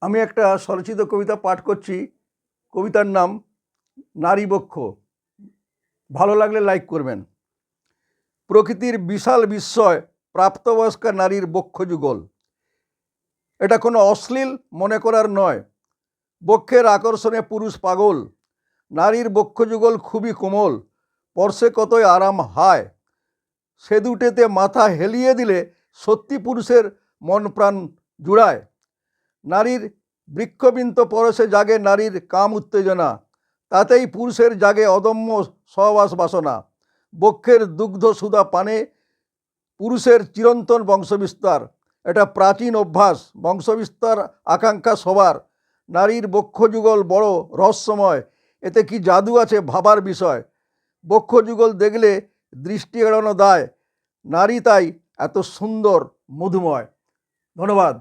আমি একটা স্বরচিত কবিতা পাঠ করছি। কবিতার নাম নারী বক্ষ। ভালো লাগলে লাইক করবেন। প্রকৃতির বিশাল বিস্ময়, প্রাপ্তবয়স্কা নারীর বক্ষ যুগল। এটা কোনো অশ্লীল মনে করার নয়। বক্ষের আকর্ষণে পুরুষ পাগল। নারীর বক্ষ যুগল খুবই কোমল। স্পর্শে কতই আরাম হায়। সে দুটেতে মাথা হেলিয়ে দিলে সত্যি পুরুষের মন প্রাণ জুড়ায়। নারীর বৃক্ষবিন্ত পরশে জাগে নারীর কাম উত্তেজনা, তাতেই পুরুষের জাগে অদম্য সহবাস বাসনা। বক্ষের দুগ্ধ সুধা পানে পুরুষের চিরন্তন বংশবিস্তার। এটা প্রাচীন অভ্যাস, বংশবিস্তার আকাঙ্ক্ষা সবার। নারীর বক্ষযুগল বড় রহস্যময়, এতে কি জাদু আছে ভাবার বিষয়? বক্ষযুগল দেখলে দৃষ্টি এড়ানো দায়, নারী তাই এত সুন্দর, মধুময়। ধন্যবাদ।